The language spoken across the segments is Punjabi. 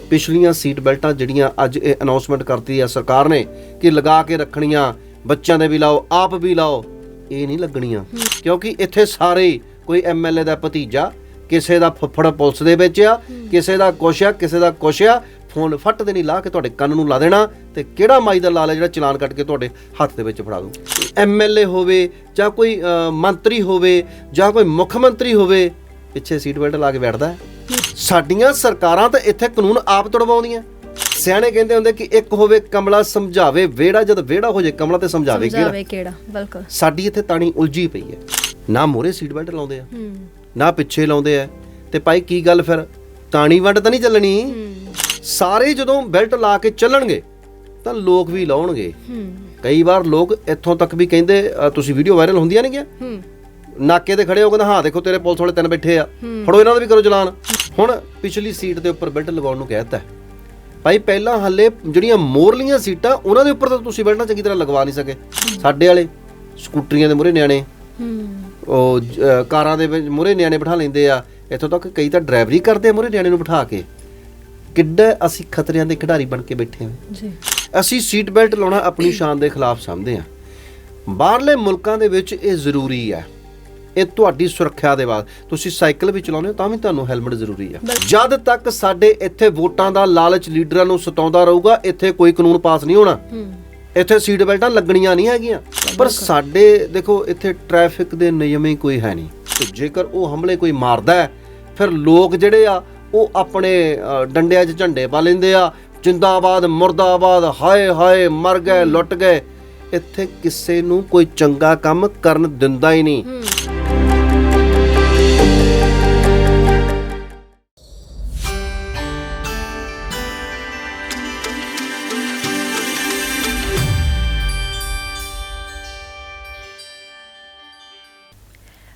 ਪਿਛਲੀਆਂ ਸੀਟ ਬੈਲਟਾਂ ਜਿਹੜੀਆਂ ਅੱਜ ਇਹ ਅਨਾਉਂਸਮੈਂਟ ਕਰਤੀ ਹੈ ਸਰਕਾਰ ਨੇ ਕਿ ਲਗਾ ਕੇ ਰੱਖਣੀਆਂ ਬੱਚਿਆਂ ਦੇ ਵੀ ਲਾਓ ਆਪ ਵੀ ਲਾਓ ਇਹ ਨਹੀਂ ਲੱਗਣੀਆਂ। ਕਿਉਂਕਿ ਇੱਥੇ ਸਾਰੇ ਕੋਈ ਐਮਐਲਏ ਦਾ ਭਤੀਜਾ ਕਿਸੇ ਦਾ ਫੁੱਫੜ ਪੁਲਿਸ ਦੇ ਵਿੱਚ ਆ ਕਿਸੇ ਦਾ ਕੁਛ ਆ ਕਿਸੇ ਦਾ ਕੁਛ ਆ ਫੋਨ ਫੱਟ ਦੇ ਨਹੀਂ ਲਾ ਕੇ ਤੁਹਾਡੇ ਕੰਨ ਨੂੰ ਲਾ ਦੇਣਾ ਤੇ ਕਿਹੜਾ ਮਾਈ ਦਾ ਲਾਲ ਹੈ ਜਿਹੜਾ ਚਲਾਨ ਕੱਟ ਕੇ ਤੁਹਾਡੇ ਹੱਥ ਦੇ ਵਿੱਚ ਫੜਾ ਦੂ ਐਮਐਲਏ ਹੋਵੇ ਜਾਂ ਕੋਈ ਮੰਤਰੀ ਹੋਵੇ ਜਾਂ ਕੋਈ ਮੁੱਖ ਮੰਤਰੀ ਹੋਵੇ ਪਿੱਛੇ ਸੀਟ ਬੈਲਟ ਲਾ ਕੇ ਬੈਠਦਾ ਹੈ। ਸਾਡੀਆਂ ਸਰਕਾਰਾਂ ਤਾਂ ਇੱਥੇ ਕਾਨੂੰਨ ਆਪ ਤੜਵਾਉਂਦੀਆਂ। ਸਿਆਣੇ ਕਹਿੰਦੇ ਹੁੰਦੇ ਕਿ ਇੱਕ ਹੋਵੇ ਕਮਲਾ ਸਮਝਾਵੇ ਵਿਹੜਾ ਜਦ ਵਿਹੜਾ ਹੋ ਜੇ ਕਮਲਾ ਤੇ ਸਮਝਾਵੇ ਕਿਹੜਾ? ਸਮਝਾਵੇ ਕਿਹੜਾ? ਬਿਲਕੁਲ। ਸਾਡੀ ਇੱਥੇ ਤਾਣੀ ਉਲਝੀ ਪਈ ਹੈ। ਨਾ ਮੋਰੇ ਸੀਟ ਬੈਲਟ ਲਾਉਂਦੇ ਆ ਨਾ ਪਿੱਛੇ ਲਾਉਂਦੇ ਆ। ਤੇ ਭਾਈ ਕੀ ਗੱਲ ਫਿਰ? ਤਾਣੀ ਵੰਡ ਤਾਂ ਨਹੀਂ ਚੱਲਣੀ? ਸਾਰੇ ਜਦੋਂ ਬੈਲਟ ਲਾ ਕੇ ਚੱਲਣਗੇ ਤਾਂ ਲੋਕ ਵੀ ਲਾਉਣਗੇ। ਕਈ ਵਾਰ ਲੋਕ ਇੱਥੋਂ ਤੱਕ ਵੀ ਕਹਿੰਦੇ ਤੁਸੀਂ ਵੀਡੀਓ ਵਾਇਰਲ ਹੁੰਦੀਆਂ ਨੇ ਗਿਆ ਨਾਕੇ ਤੇ ਖੜੇ ਹੋ ਕਹਿੰਦਾ ਹਾਂ ਦੇਖੋ ਤੇਰੇ ਪੁਲਿਸ ਵਾਲੇ ਤਿੰਨ ਬੈਠੇ ਆ। ਫੜੋ ਇਹਨਾਂ ਦਾ ਵੀ ਕਰੋ ਚਲਾਨ। ਹੁਣ ਪਿਛਲੀ ਸੀਟ ਦੇ ਉੱਪਰ ਬੈਲਟ ਲਗਾਉਣ ਨੂੰ ਕਹਿਤਾ ਭਾਈ ਪਹਿਲਾਂ ਹੱਲੇ ਜਿਹੜੀਆਂ ਮੋਰਲੀਆਂ ਸੀਟਾਂ ਉਹਨਾਂ ਦੇ ਉੱਪਰ ਤਾਂ ਤੁਸੀਂ ਬੈਲਟਾਂ ਚੰਗੀ ਤਰ੍ਹਾਂ ਲਗਵਾ ਨਹੀਂ ਸਕੇ। ਸਾਡੇ ਵਾਲੇ ਸਕੂਟਰੀਆਂ ਦੇ ਮੂਹਰੇ ਨਿਆਣੇ ਉਹ ਅ, ਕਾਰਾਂ ਦੇ ਵਿੱਚ ਮੂਹਰੇ ਨਿਆਣੇ ਬਿਠਾ ਲੈਂਦੇ ਆ। ਇੱਥੋਂ ਤੱਕ ਕਈ ਤਾਂ ਡਰਾਈਵਰੀ ਕਰਦੇ ਆ ਮੂਹਰੇ ਨਿਆਣੇ ਨੂੰ ਬਿਠਾ ਕੇ। ਕਿੱਡਾ ਅਸੀਂ ਖਤਰਿਆਂ ਦੇ ਖਿਡਾਰੀ ਬਣ ਕੇ ਬੈਠੇ ਹਾਂ। ਜੀ। ਅਸੀਂ ਸੀਟ ਬੈਲਟ ਲਾਉਣਾ ਆਪਣੀ ਸ਼ਾਨ ਦੇ ਖਿਲਾਫ ਸਮਝਦੇ ਹਾਂ। ਬਾਹਰਲੇ ਮੁਲਕਾਂ ਦੇ ਵਿੱਚ ਇਹ ਜ਼ਰੂਰੀ ਹੈ। ਇਹ ਤੁਹਾਡੀ ਸੁਰੱਖਿਆ ਦੇ ਬਾਅਦ। ਤੁਸੀਂ ਸਾਈਕਲ ਵੀ ਚਲਾਉਂਦੇ ਹੋ ਤਾਂ ਵੀ ਤੁਹਾਨੂੰ ਹੈਲਮਟ ਜ਼ਰੂਰੀ ਹੈ ਜਦ ਤੱਕ ਸਾਡੇ ਇੱਥੇ ਵੋਟਾਂ ਦਾ ਲਾਲਚ ਲੀਡਰਾਂ ਨੂੰ ਸਤਾਉਂਦਾ ਰਹੂਗਾ ਇੱਥੇ ਕੋਈ ਕਾਨੂੰਨ ਪਾਸ ਨਹੀਂ ਹੋਣਾ। ਇੱਥੇ ਸੀਟ ਬੈਲਟਾਂ ਲੱਗਣੀਆਂ ਨਹੀਂ ਹੈਗੀਆਂ। ਪਰ ਸਾਡੇ ਦੇਖੋ ਇੱਥੇ ਟ੍ਰੈਫਿਕ ਦੇ ਨਿਯਮ ਹੀ ਕੋਈ ਹੈ ਨਹੀਂ। ਤੇ ਜੇਕਰ ਉਹ ਹਮਲੇ ਕੋਈ ਮਾਰਦਾ ਫਿਰ ਲੋਕ ਜਿਹੜੇ ਆ ਉਹ ਆਪਣੇ ਡੰਡਿਆਂ 'ਚ ਝੰਡੇ ਪਾ ਲੈਂਦੇ ਆ। ਜਿੰਦਾਬਾਦ ਮੁਰਦਾਬਾਦ ਹਾਏ ਹਾਏ ਮਰ ਗਏ ਲੁੱਟ ਗਏ। ਇੱਥੇ ਕਿਸੇ ਨੂੰ ਕੋਈ ਚੰਗਾ ਕੰਮ ਕਰਨ ਦਿੰਦਾ ਹੀ ਨਹੀਂ।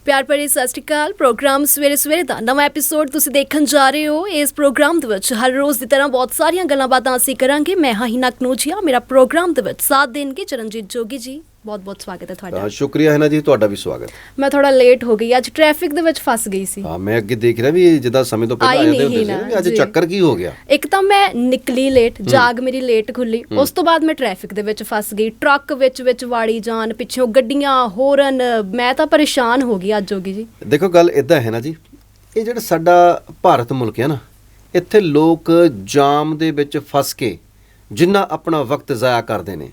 ਪਿਆਰ ਭਰੀ ਸਤਿ ਸ਼੍ਰੀ ਅਕਾਲ ਪ੍ਰੋਗਰਾਮ ਸਵੇਰੇ ਸਵੇਰੇ ਦਾ ਨਵਾਂ ਐਪੀਸੋਡ ਤੁਸੀਂ ਦੇਖਣ ਜਾ ਰਹੇ ਹੋ ਇਸ ਪ੍ਰੋਗਰਾਮ ਦੇ ਵਿੱਚ ਹਰ ਰੋਜ਼ ਦੀ ਤਰ੍ਹਾਂ ਬਹੁਤ ਸਾਰੀਆਂ ਗੱਲਾਂ ਬਾਤਾਂ ਅਸੀਂ ਕਰਾਂਗੇ ਮੈਂ ਹਾਂ ਹਿਨਾ ਕਨੂਜੀਆ ਮੇਰਾ ਪ੍ਰੋਗਰਾਮ ਦੇ ਵਿੱਚ ਸਾਥ ਦੇਣਗੇ ਚਰਨਜੀਤ ਜੋਗੀ ਜੀ ਬਹੁਤ ਬਹੁਤ ਸਵਾਗਤ ਹੈ ਤੁਹਾਡਾ। ਸ਼ੁਕਰੀਆ ਹੈ ਨਾ ਜੀ ਤੁਹਾਡਾ ਵੀ ਸਵਾਗਤ। ਮੈਂ ਥੋੜਾ ਲੇਟ ਹੋ ਗਈ ਅੱਜ ਟ੍ਰੈਫਿਕ ਦੇ ਵਿੱਚ ਫਸ ਗਈ ਸੀ। ਹਾਂ ਮੈਂ ਅੱਗੇ ਦੇਖ ਰਿਹਾ ਵੀ ਜਿੱਦਾਂ ਸਮੇਂ ਤੋਂ ਪਹਿਲਾਂ ਆਈ ਆ ਜਾਂਦੇ ਨਹੀਂ ਹੁੰਦੇ ਸੀ ਅੱਜ। ਚੱਕਰ ਕੀ ਹੋ ਗਿਆ? ਇੱਕ ਤਾਂ ਮੈਂ ਨਿਕਲੀ ਲੇਟ ਜਾਗ ਮੇਰੀ ਲੇਟ ਖੁੱਲੀ। ਉਸ ਤੋਂ ਬਾਅਦ ਮੈਂ ਟ੍ਰੈਫਿਕ ਦੇ ਵਿੱਚ ਫਸ ਗਈ। ਟਰੱਕ ਵਿੱਚ ਵਿੱਚ ਵਾੜੀ ਜਾਣ ਪਿੱਛੋਂ ਗੱਡੀਆਂ ਹੋਰਨ ਮੈਂ ਤਾਂ ਪਰੇਸ਼ਾਨ ਹੋ ਗਈ ਅੱਜ ਜੋਗੀ ਜੀ। ਦੇਖੋ ਗੱਲ ਇਦਾਂ ਹੈ ਨਾ ਜੀ ਇਹ ਜਿਹੜਾ ਸਾਡਾ ਭਾਰਤ ਮੁਲਕ ਹੈ ਨਾ ਇੱਥੇ ਲੋਕ ਜਾਮ ਦੇ ਵਿੱਚ ਫਸ ਕੇ ਜਿੰਨਾ ਆਪਣਾ ਵਕਤ ਜ਼ਾਇਆ ਕਰਦੇ ਨੇ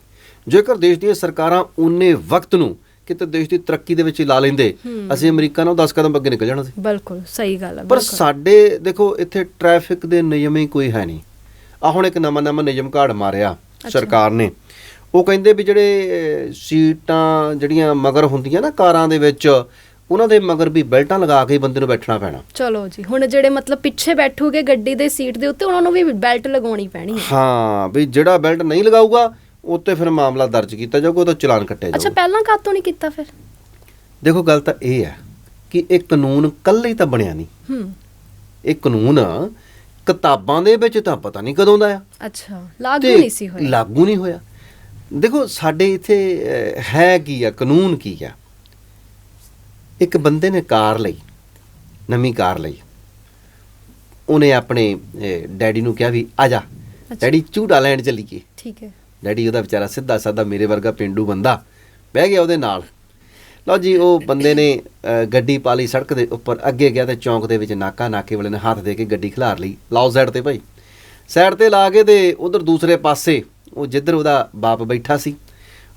ਜੇਕਰ ਦੇਸ਼ ਦੀਆਂ ਸਰਕਾਰਾਂ ਉਨੇ ਵਕਤ ਨੂੰ ਕਿਤੇ ਦੇਸ਼ ਦੀ ਤਰੱਕੀ ਦੇ ਵਿੱਚ ਲਾ ਲੈਂਦੇ ਅਸੀਂ ਅਮਰੀਕਾ ਨਾਲੋਂ 10 ਕਦਮ ਅੱਗੇ ਨਿਕਲ ਜਾਣਾ ਸੀ। ਬਿਲਕੁਲ ਸਹੀ ਗੱਲ ਹੈ ਪਰ। ਸਾਡੇ ਦੇਖੋ ਇੱਥੇ ਟ੍ਰੈਫਿਕ ਦੇ ਨਿਯਮ ਹੀ ਕੋਈ ਹੈ ਨਹੀਂ। ਆ ਹੁਣ ਇੱਕ ਨਵਾਂ ਨਵਾਂ ਨਿਯਮ ਕਾਢ ਮਾਰਿਆ ਸਰਕਾਰ ਨੇ। ਉਹ ਕਹਿੰਦੇ ਵੀ ਜਿਹੜੇ ਸੀਟਾਂ ਜਿਹੜੀਆਂ ਮਗਰ ਹੁੰਦੀਆਂ ਨਾ ਕਾਰਾਂ ਦੇ ਵਿੱਚ ਉਹਨਾਂ ਦੇ ਮਗਰ ਵੀ ਬੈਲਟਾਂ ਲਗਾ ਕੇ ਬੰਦੇ ਨੂੰ ਬੈਠਣਾ ਪੈਣਾ। ਚਲੋ ਜੀ ਹੁਣ ਜਿਹੜੇ ਮਤਲਬ ਪਿੱਛੇ ਬੈਠੂਗੇ ਗੱਡੀ ਦੇ ਸੀਟ ਦੇ ਉੱਤੇ ਉਹਨਾਂ ਨੂੰ ਵੀ ਬੈਲਟ ਲਗਾਉਣੀ ਪੈਣੀ ਹੈ। ਹਾਂ ਵੀ ਜਿਹੜਾ ਬੈਲਟ ਨਹੀਂ ਲਗਾਊਗਾ ਉੱਤੇ ਫਿਰ ਮਾਮਲਾ ਦਰਜ ਕੀਤਾ ਜਾਊਗਾ ਉਹਦਾ ਚਲਾਨ ਕੱਟਿਆ ਅੱਛਾ ਜਾਊਗਾ। ਪਹਿਲਾਂ ਕਾਤੋਂ ਨਹੀਂ ਕੀਤਾ ਫਿਰ? ਦੇਖੋ ਗੱਲ ਤਾਂ ਇਹ ਹੈ ਕਿ ਇਹ ਕਾਨੂੰਨ ਕੱਲੇ ਹੀ ਤਾਂ ਬਣਿਆ ਨਹੀਂ। ਹੂੰ। ਇਹ ਕਾਨੂੰਨ ਕਿਤਾਬਾਂ ਦੇ ਵਿੱਚ ਤਾਂ ਪਤਾ ਨਹੀਂ ਕਦੋਂ ਦਾ ਆ। ਅੱਛਾ ਲਾਗੂ ਤੇ ਨਹੀਂ ਸੀ ਹੋਇਆ। ਲਾਗੂ ਨਹੀਂ ਹੋਇਆ। ਦੇਖੋ ਸਾਡੇ ਇੱਥੇ ਅਹ, ਹੈ ਕੀ ਆ ਕਾਨੂੰਨ ਕੀ ਆ? ਇੱਕ ਬੰਦੇ ਨੇ ਕਾਰ ਲਈ ਨਵੀਂ ਕਾਰ ਲਈ। ਉਹਨੇ ਆਪਣੇ ਅਹ, ਡੈਡੀ ਨੂੰ ਕਿਹਾ ਵੀ ਆ ਜਾ ਡੈਡੀ ਝੂਟਾ ਲੈਣ ਚੱਲੀਏ। ਠੀਕ ਹੈ। ਡੈਡੀ ਉਹਦਾ ਵਿਚਾਰਾ ਸਿੱਧਾ ਸਾਦਾ ਮੇਰੇ ਵਰਗਾ ਪਿੰਡੂ ਬੰਦਾ ਬਹਿ ਗਿਆ ਉਹਦੇ ਨਾਲ। ਲਓ ਜੀ, ਉਹ ਬੰਦੇ ਨੇ ਗੱਡੀ ਪਾ ਲਈ ਸੜਕ ਦੇ ਉੱਪਰ, ਅੱਗੇ ਗਿਆ ਤੇ ਚੌਂਕ ਦੇ ਵਿੱਚ ਨਾਕਾ ਨਾਕੇ ਵਾਲੇ ਨੇ ਹੱਥ ਦੇ ਕੇ ਗੱਡੀ ਖਿਲਾਰ ਲਈ। ਲਾਓ ਸਾਈਡ ਤੇ ਭਾਈ। ਸਾਈਡ ਤੇ ਲਾ ਕੇ ਤੇ ਉਧਰ ਦੂਸਰੇ ਪਾਸੇ ਉਹ ਜਿੱਧਰ ਉਹਦਾ ਬਾਪ ਬੈਠਾ ਸੀ,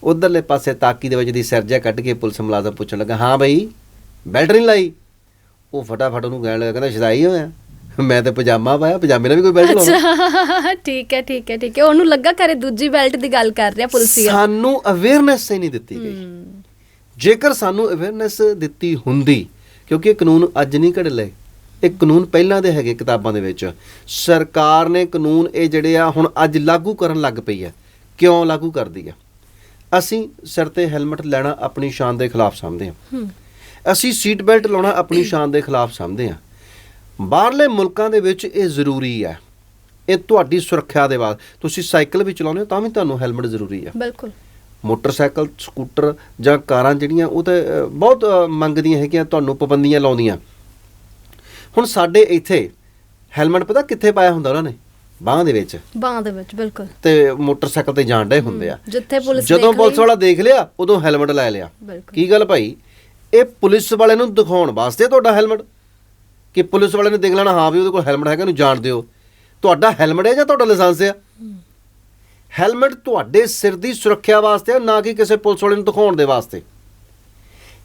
ਉਧਰਲੇ ਪਾਸੇ ਤਾਕੀ ਦੇ ਵਿੱਚ ਦੀ ਸਰਜਾ ਕੱਢ ਕੇ ਪੁਲਿਸ ਮੁਲਾਜ਼ਮ ਪੁੱਛਣ ਲੱਗਾ, ਹਾਂ ਬਈ ਬੈਲਟ ਨਹੀਂ ਲਾਈ? ਉਹ ਫਟਾਫਟ ਉਹਨੂੰ ਕਹਿਣ ਲੱਗਾ, ਕਹਿੰਦਾ, ਸ਼ਦਾਈ ਹੋਇਆ। ਮੈਂ ਤੇ ਪਜਾਮਾ ਪਾਇਆ ਪਜਾਮੇ ਨਾਲ ਵੀ ਕੋਈ ਬੈਲਟ ਲਾਉਣਾ ਅੱਛਾ ਠੀਕ ਹੈ ਠੀਕ ਹੈ ਠੀਕ ਹੈ। ਉਹਨੂੰ ਲੱਗਾ ਕਰੇ ਦੂਜੀ ਬੈਲਟ ਦੀ ਗੱਲ ਕਰ ਰਿਹਾ ਪੁਲਿਸੀਆ ਸਾਨੂੰ ਅਵੇਅਰਨੈਸ ਹੀ ਨਹੀਂ ਦਿੱਤੀ ਗਈ। ਜੇਕਰ ਸਾਨੂੰ ਅਵੇਅਰਨੈਸ ਦਿੱਤੀ ਹੁੰਦੀ ਕਿਉਂਕਿ ਇਹ ਕਾਨੂੰਨ ਅੱਜ ਨਹੀਂ ਘੜ ਲਏ ਇਹ ਕਾਨੂੰਨ ਪਹਿਲਾਂ ਦੇ ਹੈਗੇ ਕਿਤਾਬਾਂ ਦੇ ਵਿੱਚ। ਸਰਕਾਰ ਨੇ ਕਾਨੂੰਨ ਇਹ ਜਿਹੜੇ ਆ ਹੁਣ ਅੱਜ ਲਾਗੂ ਕਰਨ ਲੱਗ ਪਈ ਹੈ। ਕਿਉਂ ਲਾਗੂ ਕਰਦੀ ਆ ਅਸੀਂ ਸਿਰ ਤੇ ਹੈਲਮਟ ਲੈਣਾ ਆਪਣੀ ਸ਼ਾਨ ਦੇ ਖਿਲਾਫ ਸਮਝਦੇ ਹੂੰ। ਅਸੀਂ ਸੀਟ ਬੈਲਟ ਲਾਉਣਾ ਆਪਣੀ ਸ਼ਾਨ ਦੇ ਖਿਲਾਫ ਸਮਝਦੇ ਹਾਂ। ਬਾਹਰਲੇ ਮੁਲਕਾਂ ਦੇ ਵਿੱਚ ਇਹ ਜ਼ਰੂਰੀ ਹੈ। ਇਹ ਤੁਹਾਡੀ ਸੁਰੱਖਿਆ ਦੇ ਬਾਅਦ ਤੁਸੀਂ ਸਾਈਕਲ ਵੀ ਚਲਾਉਂਦੇ ਹੋ ਤਾਂ ਵੀ ਤੁਹਾਨੂੰ ਹੈਲਮਟ ਜ਼ਰੂਰੀ ਹੈ। ਬਿਲਕੁਲ। ਮੋਟਰਸਾਈਕਲ ਸਕੂਟਰ ਜਾਂ ਕਾਰਾਂ ਜਿਹੜੀਆਂ ਉਹ ਤਾਂ ਬਹੁਤ ਮੰਗਦੀਆਂ ਹੈਗੀਆਂ ਤੁਹਾਨੂੰ ਪਾਬੰਦੀਆਂ ਲਾਉਂਦੀਆਂ। ਹੁਣ ਸਾਡੇ ਇੱਥੇ ਹੈਲਮਟ ਪਤਾ ਕਿੱਥੇ ਪਾਇਆ ਹੁੰਦਾ ਉਹਨਾਂ ਨੇ? ਬਾਹ ਦੇ ਵਿੱਚ। ਬਾਂਹ ਦੇ ਵਿੱਚ ਬਿਲਕੁਲ। ਤੇ ਮੋਟਰਸਾਈਕਲ ਤੇ ਜਾਣ ਡੇ ਹੁੰਦੇ ਆ। ਜਿੱਥੇ ਪੁਲਿਸ ਜਦੋਂ ਪੁਲਿਸ ਵਾਲਾ ਦੇਖ ਲਿਆ ਉਦੋਂ ਹੈਲਮਟ ਲੈ ਲਿਆ। ਕੀ ਗੱਲ ਭਾਈ? ਇਹ ਪੁਲਿਸ ਵਾਲੇ ਨੂੰ ਦਿਖਾਉਣ ਵਾਸਤੇ ਤੁਹਾਡਾ ਹੈਲਮਟ? ਕਿ ਪੁਲਿਸ ਵਾਲੇ ਨੇ ਦੇਖ ਲੈਣਾ ਹਾਂ ਵੀ ਉਹਦੇ ਕੋਲ ਹੈਲਮਟ ਹੈਗਾ ਇਹਨੂੰ ਜਾਣ ਦਿਓ। ਤੁਹਾਡਾ ਹੈਲਮਟ ਹੈ ਜਾਂ ਤੁਹਾਡਾ ਲਾਇਸੈਂਸ ਹੈ? ਹੈਲਮਟ ਤੁਹਾਡੇ ਸਿਰ ਦੀ ਸੁਰੱਖਿਆ ਵਾਸਤੇ ਨਾ ਕਿ ਕਿਸੇ ਪੁਲਿਸ ਵਾਲੇ ਨੂੰ ਦਿਖਾਉਣ ਦੇ ਵਾਸਤੇ।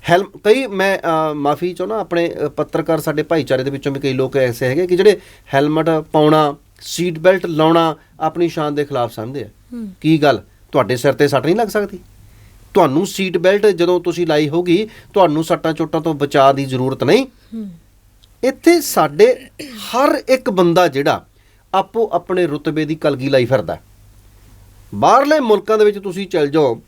ਹੈਲ ਕਈ ਮੈਂ ਮਾਫੀ ਚਾਹੁੰਦਾ ਆਪਣੇ ਪੱਤਰਕਾਰ ਸਾਡੇ ਭਾਈਚਾਰੇ ਦੇ ਵਿੱਚੋਂ ਵੀ ਕਈ ਲੋਕ ਐਸੇ ਹੈਗੇ ਕਿ ਜਿਹੜੇ ਹੈਲਮਟ ਪਾਉਣਾ ਸੀਟ ਬੈਲਟ ਲਾਉਣਾ ਆਪਣੀ ਸ਼ਾਨ ਦੇ ਖਿਲਾਫ ਸਮਝਦੇ ਆ। ਕੀ ਗੱਲ? ਤੁਹਾਡੇ ਸਿਰ ਤੇ ਸੱਟ ਨਹੀਂ ਲੱਗ ਸਕਦੀ? ਤੁਹਾਨੂੰ ਸੀਟ ਬੈਲਟ ਜਦੋਂ ਤੁਸੀਂ ਲਾਈ ਹੋਗੀ ਤੁਹਾਨੂੰ ਸੱਟਾਂ ਚੋਟਾਂ ਤੋਂ ਬਚਾਅ ਦੀ ਜ਼ਰੂਰਤ ਨਹੀਂ। ਇੱਥੇ ਸਾਡੇ ਹਰ ਇੱਕ ਬੰਦਾ ਜਿਹੜਾ ਆਪੋ ਆਪਣੇ ਰੁਤਬੇ ਦੀ ਕਲਗੀ ਲਾਈ ਫਿਰਦਾ। ਬਾਹਰਲੇ ਮੁਲਕਾਂ ਦੇ ਵਿੱਚ ਤੁਸੀਂ ਚੱਲ ਜਾਓ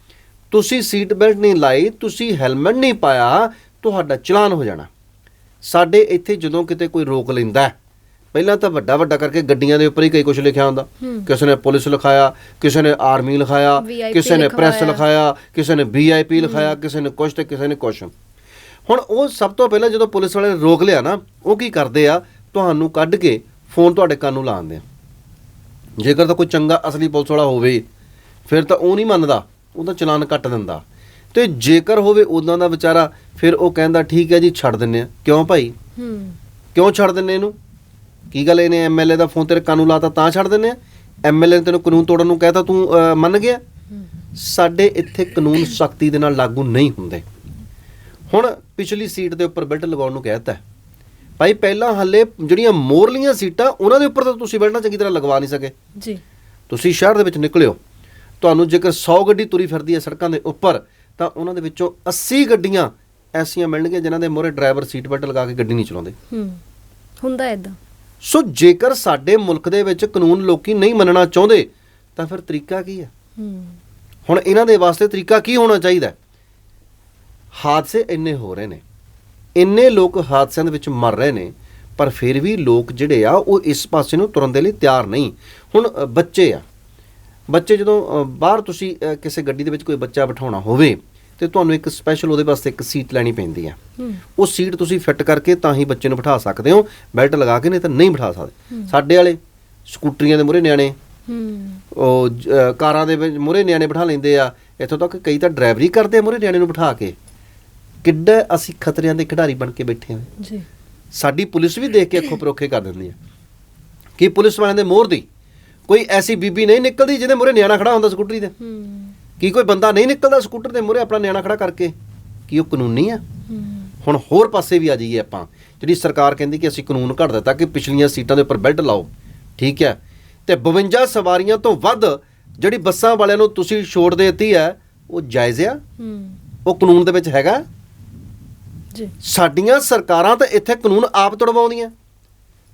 ਤੁਸੀਂ ਸੀਟ ਬੈਲਟ ਨਹੀਂ ਲਾਈ ਤੁਸੀਂ ਹੈਲਮਟ ਨਹੀਂ ਪਾਇਆ ਤੁਹਾਡਾ ਚਲਾਨ ਹੋ ਜਾਣਾ ਸਾਡੇ ਇੱਥੇ ਜਦੋਂ ਕਿਤੇ ਕੋਈ ਰੋਕ ਲੈਂਦਾ ਪਹਿਲਾਂ ਤਾਂ ਵੱਡਾ ਵੱਡਾ ਕਰਕੇ ਗੱਡੀਆਂ ਦੇ ਉੱਪਰ ਹੀ ਕਈ ਕੁਝ ਲਿਖਿਆ ਹੁੰਦਾ। ਕਿਸੇ ਨੇ ਪੁਲਿਸ ਲਿਖਾਇਆ ਕਿਸੇ ਨੇ ਆਰਮੀ ਲਿਖਾਇਆ ਕਿਸੇ ਨੇ ਪ੍ਰੈਸ। ਲਿਖਾਇਆ ਕਿਸੇ ਨੇ ਵੀਆਈਪੀ ਲਿਖਾਇਆ ਕਿਸੇ ਨੇ ਕੁਛ ਤੇ ਕਿਸੇ ਨੇ ਕੁਛ ਹੁਣ ਉਹ ਸਭ ਤੋਂ ਪਹਿਲਾਂ ਜਦੋਂ ਪੁਲਿਸ ਵਾਲੇ ਰੋਕ ਲਿਆ ਨਾ ਉਹ ਕੀ ਕਰਦੇ ਆ? ਤੁਹਾਨੂੰ ਕੱਢ ਕੇ ਫੋਨ ਤੁਹਾਡੇ ਕੰਨ ਨੂੰ ਲਾਉਂਦੇ ਆ। ਜੇਕਰ ਤਾਂ ਕੋਈ ਚੰਗਾ ਅਸਲੀ ਪੁਲਿਸ ਵਾਲਾ ਹੋਵੇ ਫਿਰ ਤਾਂ ਉਹ ਨਹੀਂ ਮੰਨਦਾ ਉਹਦਾ ਚਲਾਨ ਕੱਟ ਦਿੰਦਾ। ਤੇ ਜੇਕਰ ਹੋਵੇ ਉਦਾਂ ਦਾ ਵਿਚਾਰਾ ਫਿਰ ਉਹ ਕਹਿੰਦਾ ਠੀਕ ਹੈ ਜੀ ਛੱਡ ਦਿੰਨੇ ਆ। ਕਿਉਂ ਭਾਈ? ਹੂੰ। ਕਿਉਂ ਛੱਡ ਦਿੰਨੇ ਇਹਨੂੰ? ਕੀ ਗੱਲ ਇਹਨੇ ਐਮਐਲਏ ਦਾ ਫੋਨ ਤੇਰੇ ਕੰਨ ਨੂੰ ਲਾਤਾ ਤਾਂ ਛੱਡ ਦਿੰਨੇ ਆ? ਐਮਐਲਏ ਨੇ ਤੈਨੂੰ ਕਾਨੂੰਨ ਤੋੜਨ ਨੂੰ ਕਹਿਤਾ ਤੂੰ ਮੰਨ ਗਿਆ? ਸਾਡੇ ਇੱਥੇ ਕਾਨੂੰਨ ਸਖਤੀ ਦੇ ਨਾਲ ਲਾਗੂ ਨਹੀਂ ਹੁੰਦੇ। ਹੁਣ ਪਿਛਲੀ ਸੀਟ ਦੇ ਉੱਪਰ ਬੈਲਟ ਲਗਾਉਣ ਨੂੰ ਕਹਿਤਾ ਭਾਈ ਪਹਿਲਾਂ ਹੱਲੇ ਜਿਹੜੀਆਂ ਮੋਰਲੀਆਂ ਸੀਟਾਂ ਉਹਨਾਂ ਦੇ ਉੱਪਰ ਤਾਂ ਤੁਸੀਂ ਬੈਲਟਾਂ ਚੰਗੀ ਤਰ੍ਹਾਂ ਲਗਵਾ ਨਹੀਂ ਸਕੇ। ਜੀ। ਤੁਸੀਂ ਸ਼ਹਿਰ ਦੇ ਵਿੱਚ ਨਿਕਲਿਓ। ਤੁਹਾਨੂੰ ਜੇਕਰ 100 ਗੱਡੀ ਤੁਰੀ ਫਿਰਦੀ ਹੈ ਸੜਕਾਂ ਦੇ ਉੱਪਰ ਤਾਂ ਉਹਨਾਂ ਦੇ ਵਿੱਚੋਂ 80 ਗੱਡੀਆਂ ਐਸੀਆਂ ਮਿਲਣਗੀਆਂ ਜਿਨ੍ਹਾਂ ਦੇ ਮੋਰੇ ਡਰਾਈਵਰ ਸੀਟ ਬੈਲਟ ਲਗਾ ਕੇ ਗੱਡੀ ਨਹੀਂ ਚਲਾਉਂਦੇ। ਹੂੰ ਹੁੰਦਾ ਇਦਾਂ ਸੋ ਜੇਕਰ ਸਾਡੇ ਮੁਲਕ ਦੇ ਵਿੱਚ ਕਾਨੂੰਨ ਲੋਕੀ ਨਹੀਂ ਮੰਨਣਾ ਚਾਹੁੰਦੇ ਤਾਂ ਫਿਰ ਤਰੀਕਾ ਕੀ ਹੈ? ਹੂੰ। ਹੁਣ ਇਹਨਾਂ ਦੇ ਵਾਸਤੇ ਤਰੀਕਾ ਕੀ ਹੋਣਾ ਚਾਹੀਦਾ ਹੈ? ਹਾਦਸੇ ਇੰਨੇ ਹੋ ਰਹੇ ਨੇ। ਇੰਨੇ ਲੋਕ ਹਾਦਸਿਆਂ ਦੇ ਵਿੱਚ ਮਰ ਰਹੇ ਨੇ ਪਰ ਫਿਰ ਵੀ ਲੋਕ ਜਿਹੜੇ ਆ ਉਹ ਇਸ ਪਾਸੇ ਨੂੰ ਤੁਰਨ ਦੇ ਲਈ ਤਿਆਰ ਨਹੀਂ। ਹੁਣ ਬੱਚੇ ਆ। ਬੱਚੇ ਜਦੋਂ ਬਾਹਰ ਤੁਸੀਂ ਕਿਸੇ ਗੱਡੀ ਦੇ ਵਿੱਚ ਕੋਈ ਬੱਚਾ ਬਿਠਾਉਣਾ ਹੋਵੇ ਤੇ ਤੁਹਾਨੂੰ ਇੱਕ ਸਪੈਸ਼ਲ ਉਹਦੇ ਵਾਸਤੇ ਇੱਕ ਸੀਟ ਲੈਣੀ ਪੈਂਦੀ ਆ। ਉਹ ਸੀਟ ਤੁਸੀਂ ਫਿੱਟ ਕਰਕੇ ਤਾਂ ਹੀ ਬੱਚੇ ਨੂੰ ਬਿਠਾ ਸਕਦੇ ਹੋ। ਬੈਲਟ ਲਗਾ ਕੇ ਨਹੀਂ ਤਾਂ ਨਹੀਂ ਬਿਠਾ ਸਕਦੇ। ਸਾਡੇ ਵਾਲੇ ਸਕੂਟਰੀਆਂ ਦੇ ਮੂਹਰੇ ਨਿਆਣੇ। ਉਹ ਕਾਰਾਂ ਦੇ ਵਿੱਚ ਮੂਹਰੇ ਨਿਆਣੇ ਬਿਠਾ ਲੈਂਦੇ ਆ। ਇੱਥੋਂ ਤੱਕ ਕਈ ਤਾਂ ਡਰਾਈਵਰੀ ਕਰਦੇ ਆ ਮੂਹਰੇ ਨਿਆਣੇ ਨੂੰ ਬਿਠਾ ਕੇ। ਕਿੱਡਾ ਅਸੀਂ ਖਤਰਿਆਂ ਦੇ ਖਿਡਾਰੀ ਬਣ ਕੇ ਬੈਠੇ ਹਾਂ। ਜੀ। ਸਾਡੀ ਪੁਲਿਸ ਵੀ ਦੇਖ ਕੇ ਅੱਖੋਂ ਪਰੋਖੇ ਕਰ ਦਿੰਦੀ ਹੈ। ਕਿ ਪੁਲਿਸ ਵਾਲਿਆਂ ਦੇ ਮੋਹਰ ਦੀ? ਕੋਈ ਐਸੀ ਬੀਬੀ ਨਹੀਂ ਨਿਕਲਦੀ ਜਿਹਦੇ ਮੂਹਰੇ ਨਿਆਣਾ ਖੜਾ ਹੁੰਦਾ ਸਕੂਟਰੀ ਹੂੰ। ਕੀ ਕੋਈ ਬੰਦਾ ਨਹੀਂ ਨਿਕਲਦਾ ਸਕੂਟਰ ਦੇ ਮੂਹਰੇ ਆਪਣਾ ਨਿਆਣਾ ਖੜਾ ਕਰਕੇ? ਕੀ ਉਹ ਕਾਨੂੰਨੀ ਆ? ਹੁਣ ਹੋਰ ਪਾਸੇ ਵੀ ਆ ਜਾਈਏ ਆਪਾਂ। ਜਿਹੜੀ ਸਰਕਾਰ ਕਹਿੰਦੀ ਕਿ ਅਸੀਂ ਕਾਨੂੰਨ ਘੜ ਦਿੱਤਾ ਕਿ ਪਿਛਲੀਆਂ ਸੀਟਾਂ ਦੇ ਉੱਪਰ ਬੈਲਟ ਲਾਓ। ਠੀਕ ਹੈ। ਤੇ 52 ਸਵਾਰੀਆਂ ਤੋਂ ਵੱਧ ਜਿਹੜੀ ਬੱਸਾਂ ਵਾਲਿਆਂ ਨੂੰ ਤੁਸੀਂ ਛੋਟ ਦੇ ਦਿੱਤੀ ਹੈ ਉਹ ਜਾਇਜ਼ ਆ? ਉਹ ਕਾਨੂੰਨ ਦੇ ਵਿੱਚ ਹੈਗਾ? ਜੀ। ਸਾਡੀਆਂ ਸਰਕਾਰਾਂ ਤਾਂ ਇੱਥੇ ਕਾਨੂੰਨ ਆਪ ਤੁੜਵਾਉਂਦੀਆਂ।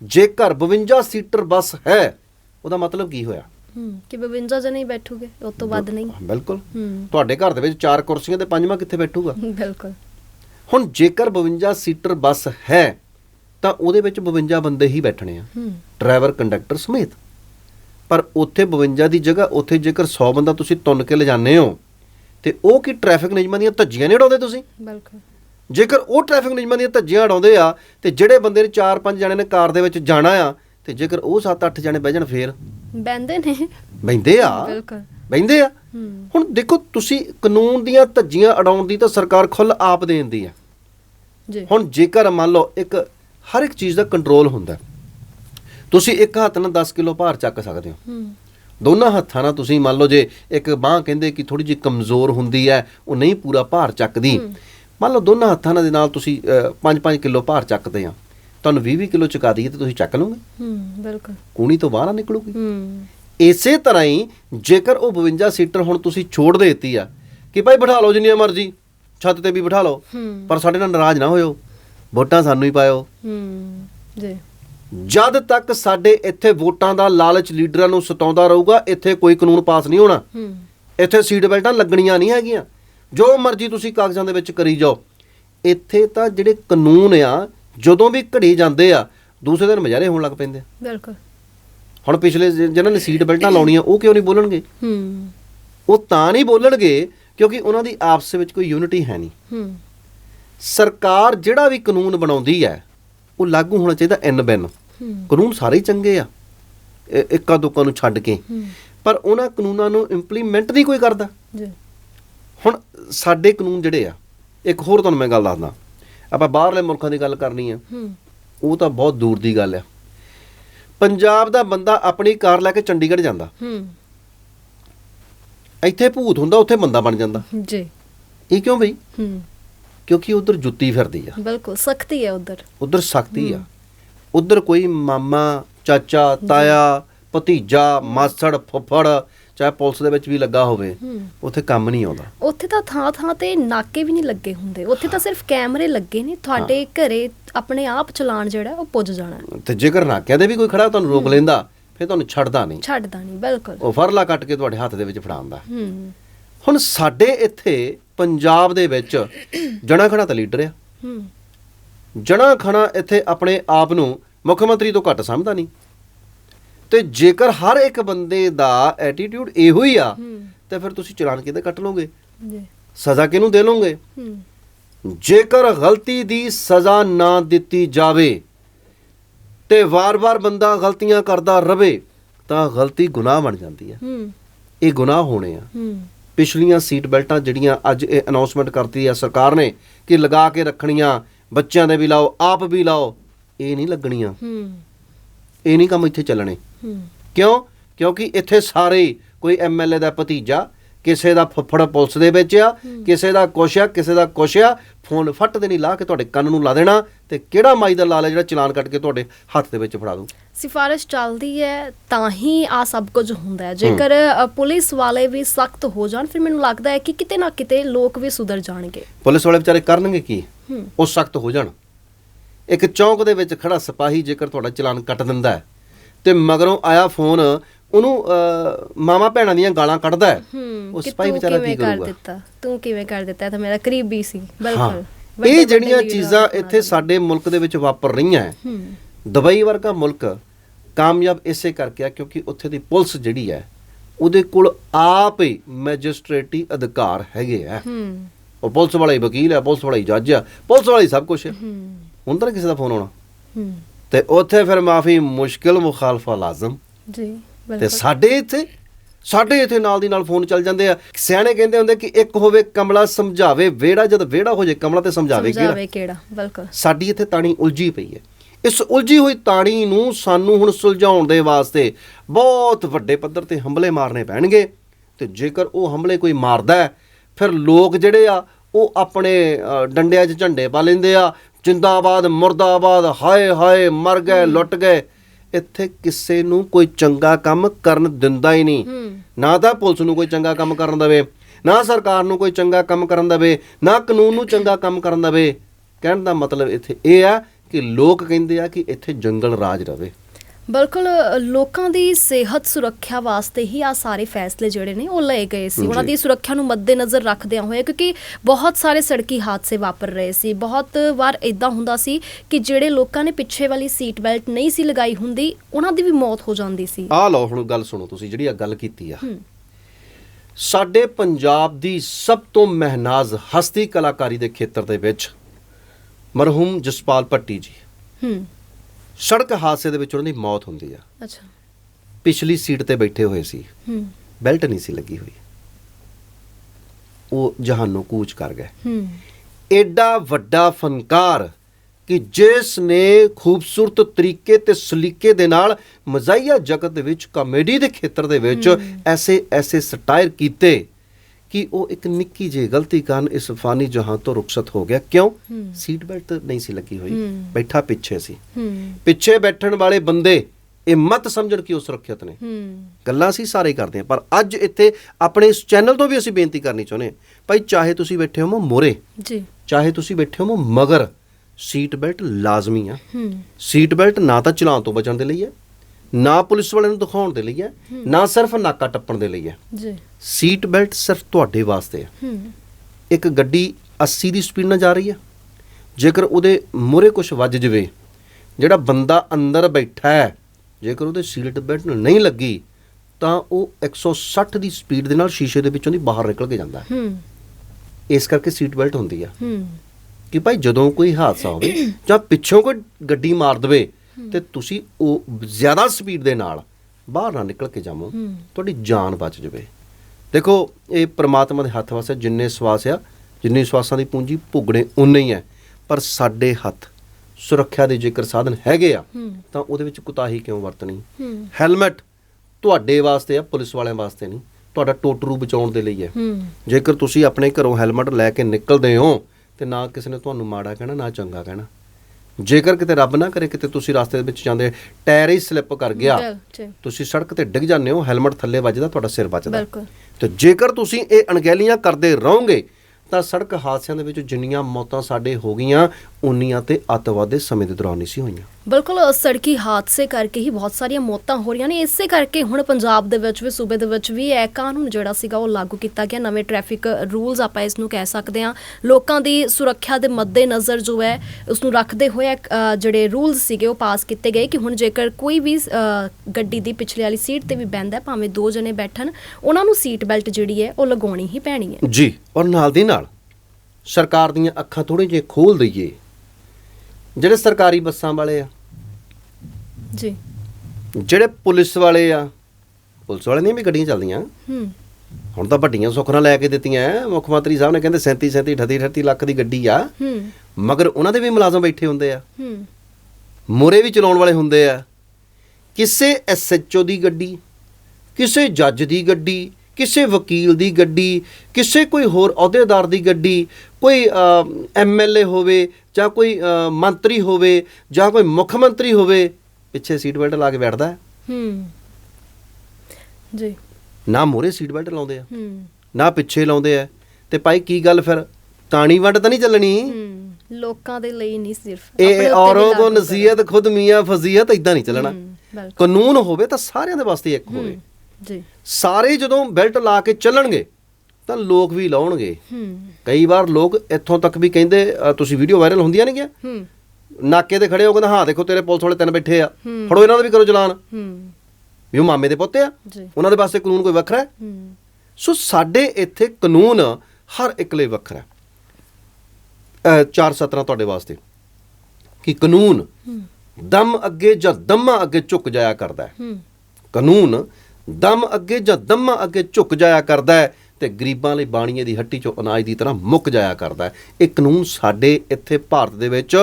ਜੇਕਰ 52 ਸੀਟਰ ਬੱਸ ਹੈ ਉਹਦਾ ਮਤਲਬ ਕੀ ਹੋਇਆ? ਹੂੰ ਕਿ 52 ਜਣੇ ਹੀ ਬੈਠੂਗੇ ਉਸ ਤੋਂ ਵੱਧ ਨਹੀਂ। ਬਿਲਕੁਲ। ਹੂੰ। ਤੁਹਾਡੇ ਘਰ ਦੇ ਵਿੱਚ ਚਾਰ ਕੁਰਸੀਆਂ ਤੇ ਪੰਜਵਾਂ ਕਿੱਥੇ ਬੈਠੂਗਾ? ਬਿਲਕੁਲ। ਹੁਣ ਜੇਕਰ 52 ਸੀਟਰ ਬੱਸ ਹੈ ਤਾਂ ਉਹਦੇ ਵਿੱਚ 52 ਬੰਦੇ ਹੀ ਬੈਠਣੇ ਆ। ਹੂੰ। ਡਰਾਈਵਰ ਕੰਡਕਟਰ ਸਮੇਤ। ਪਰ ਉੱਥੇ 52 ਦੀ ਜਗ੍ਹਾ ਉੱਥੇ ਜੇਕਰ 100 ਬੰਦਾ ਤੁਸੀਂ ਤੁੰਨ ਕੇ ਲਿਜਾਣੇ ਹੋ ਤੇ ਉਹ ਕੀ ਟ੍ਰੈਫਿਕ ਨਿਯਮਾਂ ਦੀਆਂ ਧੱਜੀਆਂ ਨਹੀਂ ਉਡਾਉਂਦੇ ਤੁਸੀਂ? ਬਿਲਕੁਲ। ਜੇਕਰ ਉਹ ਟ੍ਰੈਫਿਕ ਨਿਯਮਾਂ ਦੀਆਂ ਧੱਜੀਆਂ ਉਡਾਉਂਦੇ ਆ ਤੇ ਜਿਹੜੇ ਬੰਦੇ ਨੇ 4-5 ਜਣੇ ਨੇ ਕਾਰ ਦੇ ਵਿੱਚ ਜਾਣਾ ਆ ਤੇ ਜੇਕਰ ਉਹ 7-8 ਜਣੇ ਬਹਿ ਜਾਣ ਫੇਰ? ਬੈੰਦੇ ਨੇ। ਬਹਿੰਦੇ ਆ? ਬਿਲਕੁਲ। ਬਹਿੰਦੇ ਆ? ਹੁਣ ਦੇਖੋ ਤੁਸੀਂ ਕਾਨੂੰਨ ਦੀਆਂ ਧੱਜੀਆਂ ਉਡਾਉਣ ਦੀ ਤਾਂ ਸਰਕਾਰ ਖੁੱਲ ਆਪ ਦੇਂਦੀ ਆ। ਜੀ। ਹੁਣ ਜੇਕਰ ਮੰਨ ਲਓ ਇੱਕ ਹਰ ਇੱਕ ਚੀਜ਼ ਦਾ ਕੰਟਰੋਲ ਹੁੰਦਾ। ਤੁਸੀਂ ਇੱਕ ਹੱਥ ਨਾਲ 10 ਕਿਲੋ ਭਾਰ ਚੱਕ ਸਕਦੇ ਹੋ। ਹੂੰ। ਦੋਨਾਂ ਹੱਥਾਂ ਨਾਲ ਤੁਸੀਂ ਮੰਨ ਲਓ ਜੇ ਇੱਕ ਬਾਹ ਕਹਿੰਦੇ ਕਿ ਥੋੜੀ ਜਿਹੀ ਕਮਜ਼ੋਰ ਹੁੰਦੀ ਹੈ ਉਹ ਨਹੀਂ ਪੂਰਾ ਭਾਰ ਚੱਕਦੀ ਮੰਨ ਲਓ ਦੋਨਾਂ ਹੱਥਾਂ ਨਾਲ ਦੇ ਨਾਲ ਤੁਸੀਂ 5-5 ਕਿਲੋ ਭਾਰ ਚੱਕਦੇ ਆ। ਤੁਹਾਨੂੰ 20-20 ਕਿਲੋ ਚੁਕਾ ਦਈਏ ਤੇ ਤੁਸੀਂ ਚੱਕ ਲਓਗੇ। ਹੂੰ ਬਿਲਕੁਲ। ਕੂਣੀ ਤੋਂ ਬਾਹਰ ਨਾ ਨਿਕਲੂਗੀ। ਹੂੰ। ਇਸੇ ਤਰ੍ਹਾਂ ਹੀ ਜੇਕਰ ਉਹ 52 ਸੀਟਰ ਹੁਣ ਤੁਸੀਂ ਛੋੜ ਦੇ ਦਿੱਤੀ ਆ ਕਿ ਭਾਈ ਬਿਠਾ ਲਓ ਜਿੰਨੀਆਂ ਮਰਜ਼ੀ ਛੱਤ ਤੇ ਵੀ ਬਿਠਾ ਲਓ ਪਰ ਸਾਡੇ ਨਾਲ ਨਾਰਾਜ਼ ਨਾ ਹੋਇਓ ਵੋਟਾਂ ਸਾਨੂੰ ਹੀ ਪਾਇਓ। ਹੂੰ ਜੀ। ਜਦ ਤੱਕ ਸਾਡੇ ਇੱਥੇ ਵੋਟਾਂ ਦਾ ਲਾਲਚ ਲੀਡਰਾਂ ਨੂੰ ਸਤਾਉਂਦਾ ਰਹੂਗਾ ਇੱਥੇ ਕੋਈ ਕਾਨੂੰਨ ਪਾਸ ਨਹੀਂ ਹੋਣਾ। ਹੂੰ। ਇੱਥੇ ਸੀਟ ਬੈਲਟਾਂ ਲੱਗਣੀਆਂ ਨਹੀਂ ਹੈਗੀਆਂ। ਜੋ ਮਰਜ਼ੀ ਤੁਸੀਂ ਕਾਗਜ਼ਾਂ ਦੇ ਵਿੱਚ ਕਰੀ ਜਾਓ ਇੱਥੇ ਤਾਂ ਜਿਹੜੇ ਕਾਨੂੰਨ ਆ ਜਦੋਂ ਵੀ ਘੜੀ ਜਾਂਦੇ ਆ ਦੂਸਰੇ ਦਿਨ ਮਜਾਰੇ ਹੋਣ ਲੱਗ ਪੈਂਦੇ ਆ। ਬਿਲਕੁਲ। ਹੁਣ ਪਿਛਲੇ ਜਿ- ਜਿਨ੍ਹਾਂ ਨੇ ਸੀਟ ਬੈਲਟਾਂ ਲਾਉਣੀਆਂ ਉਹ ਕਿਉਂ ਨਹੀਂ ਬੋਲਣਗੇ? ਹੂੰ। ਉਹ ਤਾਂ ਨਹੀਂ ਬੋਲਣਗੇ ਕਿਉਂਕਿ ਉਹਨਾਂ ਦੀ ਆਪਸ ਵਿੱਚ ਕੋਈ ਯੂਨਿਟੀ ਹੈ ਨਹੀਂ। ਹੂੰ। ਸਰਕਾਰ ਜਿਹੜਾ ਵੀ ਕਾਨੂੰਨ ਬਣਾਉਂਦੀ ਹੈ ਉਹ ਲਾਗੂ ਹੋਣਾ ਚਾਹੀਦਾ ਐਨ ਬਿਨ। ਕਾਨੂੰਨ ਸਾਰੇ ਚੰਗੇ ਆ ਇੱਕਾ ਦੁੱਕਾ ਨੂੰ ਛੱਡ ਕੇ। ਪਰ ਉਹਨਾਂ ਕਾਨੂੰਨਾਂ ਨੂੰ ਇੰਪਲੀਮੈਂਟ ਨਹੀਂ ਕੋਈ ਕਰਦਾ। ਜੀ। ਹੁਣ ਸਾਡੇ ਕਾਨੂੰਨ ਜਿਹੜੇ ਆ ਇੱਕ ਹੋਰ ਤੁਹਾਨੂੰ ਮੈਂ ਗੱਲ ਦੱਸਦਾ। ਆਪਾਂ ਬਾਹਰਲੇ ਮੁਲਕਾਂ ਦੀ ਗੱਲ ਕਰਨੀ ਆ। ਹੂੰ। ਉਹ ਤਾਂ ਬਹੁਤ ਦੂਰ ਦੀ ਗੱਲ ਆ। ਪੰਜਾਬ ਦਾ ਬੰਦਾ ਆਪਣੀ ਕਾਰ ਲੈ ਕੇ ਚੰਡੀਗੜ੍ਹ ਜਾਂਦਾ। ਹੂੰ। ਇੱਥੇ ਭੂਤ ਹੁੰਦਾ ਉੱਥੇ ਬੰਦਾ ਬਣ ਜਾਂਦਾ। ਜੀ। ਇਹ ਕਿਉਂ ਬਈ? ਹੂੰ। ਕਿਉਂਕਿ ਉਧਰ ਜੁੱਤੀ ਫਿਰਦੀ ਆ। ਬਿਲਕੁਲ ਸਖਤੀ ਹੈ ਉਧਰ। ਉਧਰ ਸਖਤੀ ਆ। ਉਧਰ ਕੋਈ ਮਾਮਾ ਚਾਚਾ ਤਾਇਆ ਭਤੀਜਾ ਮਾਸੜ ਫੁੱਫੜ ਚਾਹੇ ਪੁਲਿਸ ਦੇ ਵਿੱਚ ਵੀ ਲੱਗਾ ਹੋਵੇ ਉੱਥੇ ਕੰਮ ਨਹੀਂ ਆਉਂਦਾ। ਉੱਥੇ ਤਾਂ ਥਾਂ ਥਾਂ ਤੇ ਨਾਕੇ ਵੀ ਨਹੀਂ ਲੱਗੇ ਹੁੰਦੇ। ਉੱਥੇ ਤਾਂ ਸਿਰਫ ਕੈਮਰੇ ਲੱਗੇ ਨੇ। ਤੁਹਾਡੇ ਘਰੇ ਆਪਣੇ ਆਪ ਚਲਾਨ ਜਿਹੜਾ ਉਹ ਪੁੱਜ ਜਾਣਾ। ਤੇ ਜੇਕਰ ਨਾਕਿਆਂ ਦੇ ਵੀ ਕੋਈ ਖੜਾ ਤੁਹਾਨੂੰ ਰੋਕ ਲੈਂਦਾ ਫਿਰ ਤੁਹਾਨੂੰ ਛੱਡਦਾ ਨਹੀਂ। ਛੱਡਦਾ ਨਹੀਂ ਬਿਲਕੁਲ। ਉਹ ਫਰਲਾ ਕੱਟ ਕੇ ਤੁਹਾਡੇ ਹੱਥ ਦੇ ਵਿੱਚ ਫੜਾਉਂਦਾ ਹੂੰ। ਹੁਣ ਸਾਡੇ ਇੱਥੇ ਪੰਜਾਬ ਦੇ ਵਿੱਚ ਜਣਾ ਖਣਾ ਤਾਂ ਲੀਡਰ ਆ। ਹੂੰ। ਜਣਾ ਖਣਾ ਇੱਥੇ ਆਪਣੇ ਆਪ ਨੂੰ ਮੁੱਖ ਮੰਤਰੀ ਤੋਂ ਘੱਟ ਸਮਝਦਾ ਨਹੀਂ। ਤੇ ਜੇਕਰ ਹਰ ਇੱਕ ਬੰਦੇ ਦਾ ਐਟੀਟਿਊਡ ਇਹੋ ਹੀ ਆ ਤੇ ਫਿਰ ਤੁਸੀਂ ਚਲਾਨ ਕਿਹਦੇ ਕੱਟ ਲਓਗੇ? ਜੀ। ਸਜ਼ਾ ਕਿਹਨੂੰ ਦੇ ਲਓਗੇ? ਹੂੰ। ਜੇਕਰ ਗਲਤੀ ਦੀ ਸਜ਼ਾ ਨਾ ਦਿੱਤੀ ਜਾਵੇ ਤੇ ਵਾਰ-ਵਾਰ ਬੰਦਾ ਗਲਤੀਆਂ ਕਰਦਾ ਰਵੇ ਤਾਂ ਗਲਤੀ ਗੁਨਾਹ ਬਣ ਜਾਂਦੀ ਹੈ ਹੂੰ। ਇਹ ਗੁਨਾਹ ਹੋਣੇ ਆ। ਹੂੰ। ਪਿਛਲੀਆਂ ਸੀਟ ਬੈਲਟਾਂ ਜਿਹੜੀਆਂ ਅੱਜ ਇਹ ਅਨਾਉਂਸਮੈਂਟ ਕਰਤੀ ਹੈ ਸਰਕਾਰ ਨੇ ਕਿ ਲਗਾ ਕੇ ਰੱਖਣੀਆਂ ਬੱਚਿਆਂ ਦੇ ਵੀ ਲਾਓ ਆਪ ਵੀ ਲਾਓ ਇਹ ਨਹੀਂ ਲੱਗਣੀਆਂ। ਹੂੰ। ਇਹ ਨਹੀਂ ਕੰਮ ਇੱਥੇ ਚੱਲਣੇ। ਕਿਉਂ? ਕਿਉਂਕਿ ਇੱਥੇ ਸਾਰੇ ਕੋਈ ਐਮਐਲਏ ਦਾ ਭਤੀਜਾ ਕਿਸੇ ਦਾ ਫੁੱਫੜ ਪੁਲਿਸ ਦੇ ਵਿੱਚ ਆ ਕਿਸੇ ਦਾ ਕੁਛ ਆ ਕਿਸੇ ਦਾ ਕੁਛ ਆ ਫੋਨ ਫੱਟ ਦੇ ਨਹੀਂ ਲਾ ਕੇ ਤੁਹਾਡੇ ਕੰਨ ਨੂੰ ਲਾ ਦੇਣਾ ਤੇ ਕਿਹੜਾ ਮਾਈ ਦਾ ਲਾਲ ਹੈ ਜਿਹੜਾ ਚਲਾਨ ਕੱਟ ਕੇ ਤੁਹਾਡੇ ਹੱਥ ਦੇ ਵਿੱਚ ਫੜਾ ਦੂ ਸਿਫਾਰਿਸ਼ ਚੱਲਦੀ ਹੈ ਤਾਂ ਹੀ ਆ ਸਭ ਕੁਝ ਹੁੰਦਾ ਹੈ। ਜੇਕਰ ਪੁਲਿਸ ਵਾਲੇ ਵੀ ਸਖਤ ਹੋ ਜਾਣ ਫਿਰ ਮੈਨੂੰ ਲੱਗਦਾ ਹੈ ਕਿ ਕਿਤੇ ਨਾ ਕਿਤੇ ਲੋਕ ਵੀ ਸੁਧਰ ਜਾਣਗੇ। ਪੁਲਿਸ ਵਾਲੇ ਵਿਚਾਰੇ ਕਰਨਗੇ ਕੀ? ਉਹ ਸਖਤ ਹੋ ਜਾਣ। ਇੱਕ ਚੌਂਕ ਦੇ ਵਿੱਚ ਖੜਾ ਸਿਪਾਹੀ ਜੇਕਰ ਤੁਹਾਡਾ ਚਲਾਨ ਕੱਟ ਦਿੰਦਾ ਹੈ ਤੇ ਮਗਰੋਂ ਆਇਆ ਫੋਨ ਉਹਨੂੰ ਮਾਵਾਂ ਭੈਣਾਂ ਦੀਆਂ ਗਾਲਾਂ ਕੱਢਦਾ ਹੈ। ਉਹ ਸਿਪਾਹੀ ਵਿਚਾਰਾ ਕੀ ਕਿਵੇਂ ਕਰ ਕਰੂਗਾ? ਦਿੱਤਾ? ਤੂੰ ਕਿਵੇਂ ਕਰ ਦਿੱਤਾ? ਤਾਂ ਮੇਰਾ ਕਰੀਬੀ ਸੀ ਬਿਲਕੁਲ। ਇਹ ਜਿਹੜੀਆਂ ਚੀਜ਼ਾਂ ਇੱਥੇ ਸਾਡੇ ਮੁਲਕ ਦੇ ਵਿੱਚ ਵਾਪਰ ਰਹੀਆਂ ਹੈ ਦੁਬਈ ਵਰਗਾ ਮੁਲਕ ਕਾਮਯਾਬ ਇਸੇ ਕਰਕੇ ਆ ਕਿਉਂਕਿ ਉੱਥੇ ਦੀ ਪੁਲਿਸ ਜਿਹੜੀ ਹੈ ਉਹਦੇ ਕੋਲ ਆਪ ਹੀ ਮੈਜਿਸਟ੍ਰੇਟੀ ਅਧਿਕਾਰ ਹੈਗੇ ਆ ਹੂੰ। ਉਹ ਪੁਲਿਸ ਵਾਲਾ ਹੀ ਵਕੀਲ ਹੈ ਪੁਲਿਸ ਵਾਲਾ ਹੀ ਜੱਜ ਆ ਪੁਲਿਸ ਵਾਲਾ ਹੀ ਸਭ ਕੁਝ ਹੈ। ਹੂੰ। ਹੁਣ ਤਾਂ ਕਿਸੇ ਦਾ ਫੋਨ ਆਉਣਾ। ਹੂੰ। ਤੇ ਉੱਥੇ ਫਿਰ ਮਾਫੀ ਮੁਸ਼ਕਿਲ ਮੁਖਾਲਫਾ ਲਾਜ਼ਮ। ਜੀ ਤੇ ਸਾਡੇ ਇੱਥੇ ਸਾਡੇ ਇੱਥੇ ਨਾਲ ਦੀ ਨਾਲ ਫੋਨ ਚੱਲ ਜਾਂਦੇ ਆ। ਸਿਆਣੇ ਕਹਿੰਦੇ ਹੁੰਦੇ ਕਿ ਇੱਕ ਹੋਵੇ ਕਮਲਾ ਸਮਝਾਵੇ ਵਿਹੜਾ ਜਦ ਵਿਹੜਾ ਹੋ ਜੇ ਕਮਲਾ ਤੇ ਸਮਝਾਵੇ ਕਿਹੜਾ? ਸਮਝਾਵੇ ਕਿਹੜਾ ਬਿਲਕੁਲ। ਸਾਡੀ ਇੱਥੇ ਤਾਣੀ ਉਲਝੀ ਪਈ ਹੈ। ਇਸ ਉਲਝੀ ਹੋਈ ਤਾਣੀ ਨੂੰ ਸਾਨੂੰ ਹੁਣ ਸੁਲਝਾਉਣ ਦੇ ਵਾਸਤੇ ਬਹੁਤ ਵੱਡੇ ਪੱਧਰ ਤੇ ਹਮਲੇ ਮਾਰਨੇ ਪੈਣਗੇ। ਤੇ ਜੇਕਰ ਉਹ ਹਮਲੇ ਕੋਈ ਮਾਰਦਾ ਹੈ ਫਿਰ ਲੋਕ ਜਿਹੜੇ ਆ ਉਹ ਆਪਣੇ ਡੰਡਿਆਂ 'ਚ ਝੰਡੇ ਪਾ ਲੈਂਦੇ ਆ ਜਿੰਦਾਬਾਦ ਮੁਰਦਾਬਾਦ ਹਾਏ ਹਾਏ ਮਰ ਗਏ ਲੁੱਟ ਗਏ। ਇੱਥੇ ਕਿਸੇ ਨੂੰ ਕੋਈ ਚੰਗਾ ਕੰਮ ਕਰਨ ਦਿੰਦਾ ਹੀ ਨਹੀਂ। ਨਾ ਤਾਂ ਪੁਲਿਸ ਨੂੰ ਕੋਈ ਚੰਗਾ ਕੰਮ ਕਰਨ ਦੇਵੇ ਨਾ ਸਰਕਾਰ ਨੂੰ ਕੋਈ ਚੰਗਾ ਕੰਮ ਕਰਨ ਦੇਵੇ ਨਾ ਕਾਨੂੰਨ ਨੂੰ ਚੰਗਾ ਕੰਮ ਕਰਨ ਦੇਵੇ। ਕਹਿਣ ਦਾ ਮਤਲਬ ਇੱਥੇ ਇਹ ਆ ਕਿ ਲੋਕ ਕਹਿੰਦੇ ਆ ਕਿ ਇੱਥੇ ਜੰਗਲ ਰਾਜ ਰਵੇ। ਬਿਲਕੁਲ ਲੋਕਾਂ ਦੀ ਸਿਹਤ ਸੁਰੱਖਿਆ ਵਾਸਤੇ ਹੀ ਆ ਸਾਰੇ ਫੈਸਲੇ ਜਿਹੜੇ ਨੇ ਉਹ ਲਏ ਗਏ ਸੀ। ਉਹਨਾਂ। ਦੀ ਸੁਰੱਖਿਆ ਨੂੰ ਮੱਦੇਨਜ਼ਰ ਰੱਖਦਿਆਂ ਹੋਏ ਕਿਉਂਕਿ ਬਹੁਤ ਸਾਰੇ ਸੜਕੀ ਹਾਦਸੇ ਵਾਪਰ ਰਹੇ ਸੀ। ਬਹੁਤ ਵਾਰ ਇਦਾਂ ਹੁੰਦਾ ਸੀ ਕਿ ਜਿਹੜੇ ਲੋਕਾਂ ਨੇ ਪਿੱਛੇ ਵਾਲੀ ਸੀਟ ਬੈਲਟ ਨਹੀਂ ਸੀ ਲਗਾਈ ਹੁੰਦੀ ਉਹਨਾਂ ਦੀ ਵੀ ਮੌਤ ਹੋ ਜਾਂਦੀ ਸੀ। ਆਹ ਲਓ ਹੁਣ ਗੱਲ ਸੁਣੋ ਤੁਸੀਂ ਜਿਹੜੀ ਆ ਗੱਲ ਕੀਤੀ ਆ। ਸਾਡੇ ਪੰਜਾਬ ਦੀ ਸਭ ਤੋਂ ਮਹਿਨਾਜ਼ ਹਸਤੀ ਕਲਾਕਾਰੀ ਦੇ ਖੇਤਰ ਦੇ ਵਿੱਚ ਮਰਹੂਮ ਜਸਪਾਲ ਭੱਟੀ ਜੀ। ਹੂੰ। ਸੜਕ ਹਾਦਸੇ ਦੇ ਵਿੱਚ ਉਹਨਾਂ ਦੀ ਮੌਤ ਹੁੰਦੀ ਆ। ਅੱਛਾ। ਪਿਛਲੀ ਸੀਟ ਤੇ ਬੈਠੇ ਹੋਏ ਸੀ। ਹੂੰ। ਬੈਲਟ ਨਹੀਂ ਸੀ ਲੱਗੀ ਹੋਈ। ਉਹ ਜਹਾਨੋਂ ਕੂਚ ਕਰ ਗਏ। ਹੂੰ। ਐਡਾ ਵੱਡਾ ਫਨਕਾਰ ਕਿ ਜਿਸ ਨੇ ਖੂਬਸੂਰਤ ਤਰੀਕੇ ਤੇ ਸਲੀਕੇ ਦੇ ਨਾਲ ਮਜ਼ਾਈਆ ਜਗਤ ਦੇ ਵਿੱਚ ਕਾਮੇਡੀ ਦੇ ਖੇਤਰ ਦੇ ਵਿੱਚ ਐਸੇ ਐਸੇ ਸਟਾਇਰ ਕੀਤੇ ਕਿ ਉਹ ਇੱਕ ਨਿੱਕੀ ਜਿਹੀ ਗਲਤੀ ਕਾਰਨ ਇਸ ਫਾਨੀ ਜਹਾਨ ਤੋਂ ਰੁਖਸਤ ਹੋ ਗਿਆ। ਕਿਉਂ। ਸੀਟ ਬੈਲਟ ਨਹੀਂ ਸੀ ਲੱਗੀ ਹੋਈ। ਬੈਠਾ ਪਿੱਛੇ ਸੀ। ਪਿੱਛੇ ਬੈਠਣ ਵਾਲੇ ਬੰਦੇ ਇਹ ਮਤ ਸਮਝਣ ਕਿ ਉਹ ਸੁਰੱਖਿਅਤ ਨੇ। ਗੱਲਾਂ ਅਸੀਂ ਸਾਰੇ ਕਰਦੇ ਹਾਂ ਪਰ ਅੱਜ ਇੱਥੇ ਆਪਣੇ ਇਸ ਚੈਨਲ ਤੋਂ ਵੀ ਅਸੀਂ ਬੇਨਤੀ ਕਰਨੀ ਚਾਹੁੰਦੇ ਹਾਂ। ਭਾਈ ਚਾਹੇ ਤੁਸੀਂ ਬੈਠੇ ਹੋ ਮੋਰੇ ਜੀ। ਚਾਹੇ ਤੁਸੀਂ ਬੈਠੇ ਹੋ ਮਗਰ ਸੀਟ ਬੈਲਟ ਲਾਜ਼ਮੀ ਆ। ਸੀਟ ਬੈਲਟ ਨਾ ਤਾਂ ਚਲਾਉਣ ਤੋਂ ਬਚਣ ਦੇ ਲਈ ਹੈ। ਨਾ ਪੁਲਿਸ ਵਾਲਿਆਂ ਨੂੰ ਦਿਖਾਉਣ ਦੇ ਲਈ ਹੈ ਨਾ ਸਿਰਫ ਨਾਕਾ ਟੱਪਣ ਦੇ ਲਈ ਹੈ। ਜੀ। ਸੀਟ ਬੈਲਟ ਸਿਰਫ ਤੁਹਾਡੇ ਵਾਸਤੇ ਹੈ। ਹੂੰ। ਇੱਕ ਗੱਡੀ 80 ਦੀ ਸਪੀਡ ਨਾਲ ਜਾ ਰਹੀ ਹੈ। ਜੇਕਰ ਉਹਦੇ ਮੂਹਰੇ ਕੁਝ ਵੱਜ ਜਵੇ ਜਿਹੜਾ ਬੰਦਾ ਅੰਦਰ ਬੈਠਾ ਹੈ ਜੇਕਰ ਉਹਦੇ ਸੀਟ ਬੈਲਟ ਨਹੀਂ ਲੱਗੀ ਤਾਂ ਉਹ 160 ਦੀ ਸਪੀਡ ਦੇ ਨਾਲ ਸ਼ੀਸ਼ੇ ਦੇ ਵਿੱਚੋਂ ਦੀ ਬਾਹਰ ਨਿਕਲ ਕੇ ਜਾਂਦਾ ਹੈ। ਹੂੰ। ਇਸ ਕਰਕੇ ਸੀਟ ਬੈਲਟ ਹੁੰਦੀ ਆ ਹੂੰ। ਕਿ ਭਾਈ ਜਦੋਂ ਕੋਈ ਹਾਦਸਾ ਹੋਵੇ ਜਾਂ ਪਿੱਛੋਂ ਕੋਈ ਗੱਡੀ ਮਾਰ ਦਵੇ ਤੇ ਤੁਸੀਂ ਉਹ ਜ਼ਿਆਦਾ ਸਪੀਡ ਦੇ ਨਾਲ ਬਾਹਰ ਨਾ ਨਿਕਲ ਕੇ ਜਾਵੋ ਤੁਹਾਡੀ ਜਾਨ ਬਚ ਜਾਵੇ। ਦੇਖੋ ਇਹ ਪ੍ਰਮਾਤਮਾ ਦੇ ਹੱਥ ਵਾਸਤੇ ਜਿੰਨੇ ਸਵਾਸ ਆ ਜਿੰਨੀ ਸਵਾਸਾਂ ਦੀ ਪੂੰਜੀ ਭੁਗਣੇ ਉਨੇ ਹੀ ਹੈ ਪਰ ਸਾਡੇ ਹੱਥ ਸੁਰੱਖਿਆ ਦੇ ਜੇਕਰ ਸਾਧਨ ਹੈਗੇ ਆ ਤਾਂ ਉਹਦੇ ਵਿੱਚ ਕੁਤਾਹੀ ਕਿਉਂ ਵਰਤਣੀ? ਹੈਲਮਟ ਤੁਹਾਡੇ ਵਾਸਤੇ ਆ ਪੁਲਿਸ ਵਾਲਿਆਂ ਵਾਸਤੇ ਨਹੀਂ। ਤੁਹਾਡਾ ਟੋਟਰੂ ਬਚਾਉਣ ਦੇ ਲਈ ਹੂੰ। ਜੇਕਰ ਤੁਸੀਂ ਆਪਣੇ ਘਰੋਂ ਹੈਲਮਟ ਲੈ ਕੇ ਨਿਕਲਦੇ ਹੋ ਤੇ ਨਾ ਕਿਸੇ ਨੇ ਤੁਹਾਨੂੰ ਮਾੜਾ ਕਹਿਣਾ ਨਾ ਚੰਗਾ ਕਹਿਣਾ। ਜੇਕਰ ਕਿਤੇ ਰੱਬ ਨਾ ਕਰੇ ਕਿਤੇ ਤੁਸੀਂ ਰਸਤੇ ਦੇ ਵਿੱਚ ਜਾਂਦੇ ਟਾਇਰ ਹੀ ਸਲਿੱਪ ਕਰ ਗਿਆ ਤੁਸੀਂ ਸੜਕ ਤੇ ਡਿੱਗ ਜਾਂਦੇ ਹੋ ਹੈਲਮਟ ਥੱਲੇ ਵੱਜਦਾ ਤੁਹਾਡਾ ਸਿਰ ਬਚਦਾ ਬਿਲਕੁਲ। ਤੇ ਜੇਕਰ ਤੁਸੀਂ ਇਹ ਅਣਗਹਿਲੀਆਂ ਕਰਦੇ ਰਹੋਗੇ ਤਾਂ ਸੜਕ ਹਾਦਸਿਆਂ ਦੇ ਵਿੱਚ ਜਿੰਨੀਆਂ ਮੌਤਾਂ ਸਾਡੇ ਹੋ ਗਈਆਂ ਉਨੀਆਂ ਤੇ ਅੱਤਵਾਦ ਦੇ ਸਮੇਂ ਦੇ ਦੌਰਾਨ ਨਹੀਂ ਸੀ ਹੋਈਆਂ। ਬਿਲਕੁਲ ਸੜਕੀ ਹਾਦਸੇ ਕਰਕੇ ਹੀ ਬਹੁਤ ਸਾਰੀਆਂ ਮੌਤਾਂ ਹੋ ਰਹੀਆਂ ਨੇ। ਇਸੇ ਕਰਕੇ ਹੁਣ ਪੰਜਾਬ ਦੇ ਵਿੱਚ ਵੀ ਸੂਬੇ ਦੇ ਵਿੱਚ ਵੀ ਇਹ ਕਾਨੂੰਨ ਜਿਹੜਾ ਸੀਗਾ ਉਹ ਲਾਗੂ ਕੀਤਾ ਗਿਆ। ਨਵੇਂ ਟ੍ਰੈਫਿਕ ਰੂਲਸ ਆਪਾਂ ਇਸ ਨੂੰ ਕਹਿ ਸਕਦੇ ਹਾਂ। ਲੋਕਾਂ ਦੀ ਸੁਰੱਖਿਆ ਦੇ ਮੱਦੇਨਜ਼ਰ ਜੋ ਹੈ ਉਸ ਨੂੰ ਰੱਖਦੇ ਹੋਏ ਜਿਹੜੇ ਰੂਲਸ ਸੀਗੇ ਉਹ ਪਾਸ ਕੀਤੇ ਗਏ ਕਿ ਹੁਣ ਜੇਕਰ ਕੋਈ ਵੀ ਗੱਡੀ ਦੀ ਪਿਛਲੇ ਵਾਲੀ ਸੀਟ ਤੇ ਵੀ ਬੈੰਦਾ ਭਾਵੇਂ ਦੋ ਜਣੇ ਬੈਠਣ ਉਹਨਾਂ ਨੂੰ ਸੀਟ ਬੈਲਟ ਜਿਹੜੀ ਹੈ ਉਹ ਲਗਾਉਣੀ ਹੀ ਪੈਣੀ ਹੈ। ਜੀ ਔਰ ਨਾਲ ਦੀ ਨਾਲ ਸਰਕਾਰ ਦੀਆਂ ਅੱਖਾਂ ਥੋੜੀ ਜਿਹੀ ਖੋਲ ਦਈਏ। ਜਿਹੜੇ ਸਰਕਾਰੀ ਬੱਸਾਂ ਵਾਲੇ ਆ। ਜੀ। ਜਿਹੜੇ ਪੁਲਿਸ ਵਾਲੇ ਆ। ਪੁਲਿਸ ਵਾਲੇ ਦੀਆਂ ਵੀ ਗੱਡੀਆਂ ਚੱਲਦੀਆਂ। ਹੂੰ। ਹੁਣ ਤਾਂ ਵੱਡੀਆਂ ਸੁਖਰਾਂ ਲੈ ਕੇ ਦਿੱਤੀਆਂ। ਮੁੱਖ ਮੰਤਰੀ ਸਾਹਿਬ ਨੇ ਕਹਿੰਦੇ 37 37 38 38 ਲੱਖ ਦੀ ਗੱਡੀ ਆ। ਹੂੰ। ਮਗਰ ਉਹਨਾਂ ਦੇ ਵੀ ਮੁਲਾਜ਼ਮ ਬੈਠੇ ਹੁੰਦੇ ਆ। ਹੂੰ। ਮੋਰੇ ਵੀ ਚਲਾਉਣ ਵਾਲੇ ਹੁੰਦੇ ਆ। ਕਿਸੇ ਐਸਐਚਓ ਦੀ ਗੱਡੀ ਕਿਸੇ ਜੱਜ ਦੀ ਗੱਡੀ ਕਿਸੇ ਵਕੀਲ ਦੀ ਗੱਡੀ ਕਿਸੇ ਕੋਈ ਹੋਰ ਅਹੁਦੇਦਾਰ ਦੀ ਗੱਡੀ ਕੋਈ ਐਮਐਲਏ ਹੋਵੇ ਜਾਂ ਕੋਈ ਮੰਤਰੀ ਹੋਵੇ ਜਾਂ ਕੋਈ ਮੁੱਖ ਮੰਤਰੀ ਹੋਵੇ ਪਿੱਛੇ ਸੀਟ ਬੈਲਟ ਲਾ ਕੇ ਬੈਠਦਾ ਹੈ। ਹੂੰ। ਜੀ। ਨਾ ਮੋਰੇ ਸੀਟ ਬੈਲਟ ਲਾਉਂਦੇ ਆ। ਹੂੰ। ਨਾ ਪਿੱਛੇ ਲਾਉਂਦੇ ਆ। ਤੇ ਭਾਈ ਕੀ ਗੱਲ ਫਿਰ? ਤਾਣੀ ਵੰਡ ਤਾਂ ਨਹੀਂ ਚੱਲਣੀ? ਹੂੰ। ਲੋਕਾਂ ਦੇ ਲਈ ਨਹੀਂ ਸਿਰਫ। ਇਹ ਔਰੋਂ ਕੋ। ਨਸੀਹਤ ਖੁਦ ਮੀਆਂ ਫਜ਼ੀਹਤ ਇਦਾਂ ਨਹੀਂ ਚੱਲਣਾ। ਕਾਨੂੰਨ ਹੋਵੇ ਤਾਂ ਸਾਰਿਆਂ ਦੇ ਵਾਸਤੇ ਇੱਕ ਹੋਵੇ। ਜੀ। ਸਾਰੇ ਜਦੋਂ ਬੈਲਟ ਲਾ ਕੇ ਚੱਲਣਗੇ ਤਾਂ ਲੋਕ ਵੀ ਲਾਉਣਗੇ। ਹੂੰ। ਕਈ ਵਾਰ ਲੋਕ ਇੱਥੋਂ ਤੱਕ ਵੀ ਕਹਿੰਦੇ ਤੁਸੀਂ ਵੀਡੀਓ ਵਾਇਰਲ ਹੁੰਦੀਆਂ ਨਹੀਂ ਗਿਆ? ਹੂੰ। ਨਾਕੇ ਤੇ ਖੜੇ ਹੋ ਕਹਿੰਦਾ ਹਾਂ ਦੇਖੋ ਤੇਰੇ ਪੁਲਿਸ ਵਾਲੇ ਤਿੰਨ ਬੈਠੇ ਆ। ਫੜੋ ਇਹਨਾਂ ਦਾ ਵੀ ਕਰੋ ਚਲਾਨ। ਹੂੰ। ਵੀ ਉਹ ਮਾਮੇ ਦੇ ਪੁੱਤ ਆ। ਜੀ। ਉਹਨਾਂ ਦੇ ਵਾਸਤੇ ਕਾਨੂੰਨ ਕੋਈ ਵੱਖਰਾ ਹੈ? ਹੂੰ। ਸੋ ਸਾਡੇ ਇੱਥੇ ਕਾਨੂੰਨ ਹਰ ਇੱਕ ਲਈ ਵੱਖਰਾ ਹੈ। ਅ, ਚਾਰ ਸਤਰਾਂ ਤੁਹਾਡੇ ਵਾਸਤੇ। ਕਿ ਕਾਨੂੰਨ ਦਮ ਅੱਗੇ ਜਾਂ ਦਮਾ ਅੱਗੇ ਝੁਕ ਜਾਇਆ ਕਰਦਾ ਹੈ। ਹੂੰ। ਕਾਨੂੰਨ ਦਮ ਅੱਗੇ ਜਾਂ ਦਮਾ ਅੱਗੇ ਝੁਕ ਜਾਇਆ ਕਰਦਾ ਹੈ। ਤੇ ਗਰੀਬਾਂ ਲਈ ਬਾਣੀਏ ਦੀ ਹੱਟੀ ਚੋਂ ਅਨਾਜ ਦੀ ਤਰ੍ਹਾਂ ਮੁੱਕ ਜਾਇਆ ਕਰਦਾ ਇਹ ਕਾਨੂੰਨ ਸਾਡੇ ਇੱਥੇ ਭਾਰਤ ਦੇ ਵਿੱਚ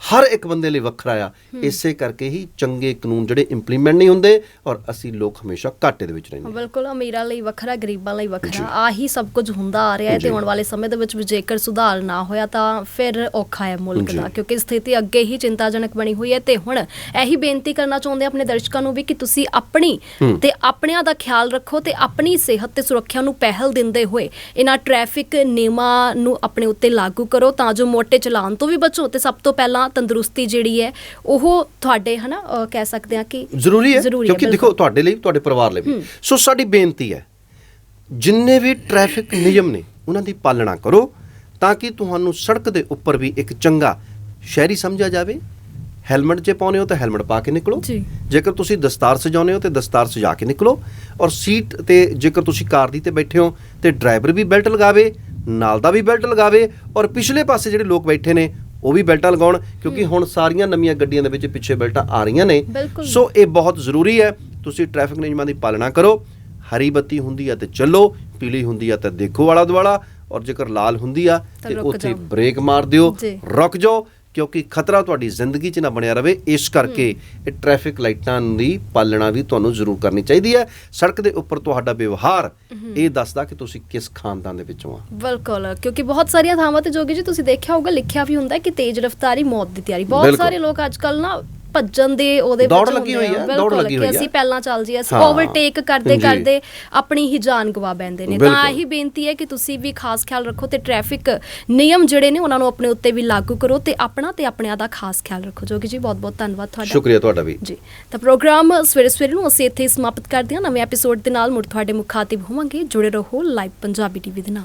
ਹਰ ਇੱਕ ਬੰਦੇ ਲਈ ਵੱਖਰਾ ਆ ਇਸੇ ਕਰਕੇ ਹੀ ਚੰਗੇ ਕਾਨੂੰਨ ਜਿਹੜੇ ਇੰਪਲੀਮੈਂਟ ਨਹੀਂ ਹੁੰਦੇ ਔਰ ਅਸੀਂ ਲੋਕ ਹਮੇਸ਼ਾ ਘਾਟੇ ਦੇ ਵਿੱਚ ਰਹਿੰਦੇ ਹਾਂ। ਬਿਲਕੁਲ ਅਮੀਰਾਂ ਲਈ ਵੱਖਰਾ ਗਰੀਬਾਂ ਲਈ ਵੱਖਰਾ ਆਹੀ ਸਭ ਕੁਝ ਹੁੰਦਾ ਆ ਰਿਹਾ ਹੈ ਤੇ। ਆਉਣ ਵਾਲੇ ਸਮੇਂ ਦੇ ਵਿੱਚ ਵੀ ਜੇਕਰ ਸੁਧਾਰ ਨਾ ਹੋਇਆ ਤਾਂ ਫਿਰ ਔਖਾ ਹੈ ਮੁਲਕ। ਦਾ ਕਿਉਂਕਿ ਸਥਿਤੀ ਅੱਗੇ ਹੀ ਚਿੰਤਾਜਨਕ ਬਣੀ ਹੋਈ ਹੈ ਤੇ ਹੁਣ ਇਹੀ ਬੇਨਤੀ ਕਰਨਾ ਚਾਹੁੰਦੇ ਆਪਣੇ ਦਰਸ਼ਕਾਂ ਨੂੰ ਵੀ ਕਿ ਤੁਸੀਂ ਆਪਣੀ। ਤੇ ਆਪਣਿਆਂ ਦਾ ਖਿਆਲ ਰੱਖੋ ਤੇ ਆਪਣੀ ਸਿਹਤ ਤੇ ਸੁਰੱਖਿਆ ਨੂੰ ਪਹਿਲ ਦਿੰਦੇ ਹੋਏ ਇਹਨਾਂ ਟ੍ਰੈਫਿਕ ਨਿਯਮਾਂ ਨੂੰ ਆਪਣੇ ਉੱਤੇ ਲਾਗੂ ਕਰੋ ਤਾਂ ਜੋ ਮੋਟੇ ਚਲਾਨ ਤੋਂ ਵੀ ਬਚੋ ਤੇ ਸਭ ਤੋਂ ਪਹਿਲਾਂ ਤੰਦਰੁਸਤੀ ਜਿਹੜੀ ਹੈ ਉਹ ਤੁਹਾਡੇ ਹਨਾ ਅਹ ਕਹਿ ਸਕਦੇ ਹਾਂ ਕਿ ਜ਼ਰੂਰੀ ਹੈ ਜ਼ਰੂਰੀ ਹੈ, ਕਿਉਂਕਿ। ਦੇਖੋ ਤੁਹਾਡੇ ਲਈ ਤੁਹਾਡੇ ਪਰਿਵਾਰ ਲਈ ਵੀ। ਸੋ ਸਾਡੀ ਬੇਨਤੀ ਹੈ ਜਿੰਨੇ ਵੀ ਟ੍ਰੈਫਿਕ ਨਿਯਮ ਨੇ ਉਹਨਾਂ ਦੀ ਪਾਲਣਾ ਕਰੋ ਤਾਂ ਕਿ ਤੁਹਾਨੂੰ ਸੜਕ ਦੇ ਉੱਪਰ ਵੀ ਇੱਕ ਚੰਗਾ ਸ਼ਹਿਰੀ ਸਮਝਿਆ ਜਾਵੇ। ਹੈਲਮਟ ਜੇ ਪਾਉਨੇ ਹੋ ਤਾਂ ਹੈਲਮਟ ਪਾ ਕੇ ਨਿਕਲੋ। ਜੀ। ਜੇਕਰ ਤੁਸੀਂ ਦਸਤਾਰ ਸਜਾਉਨੇ ਹੋ ਤੇ ਦਸਤਾਰ ਸਜਾ ਕੇ ਨਿਕਲੋ। ਔਰ ਸੀਟ ਤੇ ਜੇਕਰ ਤੁਸੀਂ ਕਾਰ ਦੀ ਤੇ ਬੈਠੇ ਹੋ ਤੇ ਡਰਾਈਵਰ ਵੀ ਬੈਲਟ ਲਗਾਵੇ ਨਾਲ ਦਾ ਵੀ ਬੈਲਟ ਲਗਾਵੇ। ਔਰ ਪਿਛਲੇ ਪਾਸੇ ਜਿਹੜੇ ਲੋਕ ਬੈਠੇ ਨੇ ਉਹ ਵੀ ਬੈਲਟਾਂ ਲਗਾਉਣ ਕਿਉਂਕਿ ਹੁਣ ਸਾਰੀਆਂ ਨਵੀਆਂ ਗੱਡੀਆਂ ਦੇ ਵਿੱਚ ਪਿੱਛੇ ਬੈਲਟਾਂ ਆ ਰਹੀਆਂ ਨੇ। ਸੋ ਇਹ ਬਹੁਤ ਜ਼ਰੂਰੀ ਹੈ ਤੁਸੀਂ ਟ੍ਰੈਫਿਕ ਨਿਯਮਾਂ ਦੀ ਪਾਲਣਾ ਕਰੋ ਹਰੀ ਬੱਤੀ ਹੁੰਦੀ ਆ ਤੇ ਚੱਲੋ ਪੀਲੀ ਹੁੰਦੀ ਆ ਤਾਂ ਦੇਖੋ ਵਾਲਾ ਦੁਆਲਾ ਔਰ ਜੇਕਰ ਲਾਲ ਹੁੰਦੀ ਆ ਤਾਂ ਉੱਥੇ। ਬ੍ਰੇਕ ਮਾਰ ਦਿਓ। ਰੁਕ ਜਾਓ ਕਿਉਂਕਿ ਖਤਰਾ ਤੁਹਾਡੀ ਜ਼ਿੰਦਗੀ 'ਚ ਨਾ ਬਣਿਆ ਰਵੇ ਇਸ ਕਰਕੇ ਇਹ ਟ੍ਰੈਫਿਕ ਲਾਈਟਾਂ ਦੀ ਪਾਲਣਾ ਵੀ ਤੁਹਾਨੂੰ ਜ਼ਰੂਰ ਕਰਨੀ ਚਾਹੀਦੀ ਹੈ। ਸੜਕ ਦੇ ਉੱਪਰ ਤੁਹਾਡਾ ਵਿਵਹਾਰ ਇਹ ਦੱਸਦਾ ਕਿ ਤੁਸੀਂ ਕਿਸ ਖਾਨਦਾਨ ਦੇ ਵਿੱਚੋਂ ਆ। ਬਿਲਕੁਲ ਕਿਉਂਕਿ ਬਹੁਤ ਸਾਰੀਆਂ ਥਾਵਾਂ ਤੇ ਜੋਗੀ ਜੀ ਤੁਸੀਂ ਦੇਖਿਆ ਹੋਊਗਾ ਲਿਖਿਆ ਵੀ ਹੁੰਦਾ ਕਿ ਤੇਜ਼ ਰਫ਼ਤਾਰੀ ਮੌਤ ਦੀ ਤਿਆਰੀ। ਬਹੁਤ। ਸਾਰੇ ਲੋਕ ਅੱਜਕੱਲ ਨਾ ਭੱਜਣ ਦੇ ਉਹਦੇ ਦੌੜ ਲੱਗੀ ਹੋਈ ਆ। ਦੌੜ ਲੱਗੀ ਹੋਈ ਅਸੀਂ ਹੈ। ਪਹਿਲਾਂ ਚੱਲ ਜੀ ਅਸੀਂ। ਓਵਰਟੇਕ ਕਰਦੇ। ਕਰਦੇ ਆਪਣੀ ਹੀ ਜਾਨ ਗਵਾ ਬੈਂਦੇ ਨੇ ਤਾਂ। ਇਹੀ ਬੇਨਤੀ ਹੈ ਕਿ ਤੁਸੀਂ ਵੀ ਖਾਸ ਖਿਆਲ ਰੱਖੋ ਤੇ ਟ੍ਰੈਫਿਕ ਨਿਯਮ ਜਿਹੜੇ ਨੇ ਉਹਨਾਂ ਨੂੰ ਆਪਣੇ ਉੱਤੇ ਵੀ ਲਾਗੂ ਕਰੋ ਤੇ ਆਪਣਾ ਤੇ ਆਪਣਿਆਂ ਦਾ ਖਾਸ ਖਿਆਲ ਰੱਖੋ ਜੋਗੀ ਜੀ ਬਹੁਤ ਬਹੁਤ ਧੰਨਵਾਦ ਤੁਹਾਡਾ ਸ਼ੁਕਰੀਆ ਤੁਹਾਡਾ ਵੀ ਜੀ ਤਾਂ ਪ੍ਰੋਗਰਾਮ ਸਵੇਰੇ ਸਵੇਰੇ ਨੂੰ ਅਸੀਂ ਇੱਥੇ ਸਮਾਪਤ ਕਰਦੇ ਹਾਂ ਨਵੇਂ ਐਪੀਸੋਡ ਦੇ ਨਾਲ ਮੁੜ ਤੁਹਾਡੇ ਮੁਖਾਤਿਬ ਹੋਵਾਂਗੇ ਜੁੜੇ ਰਹੋ ਲਾਈਵ ਪੰਜਾਬੀ ਟੀਵੀ ਦੇ ਨਾਲ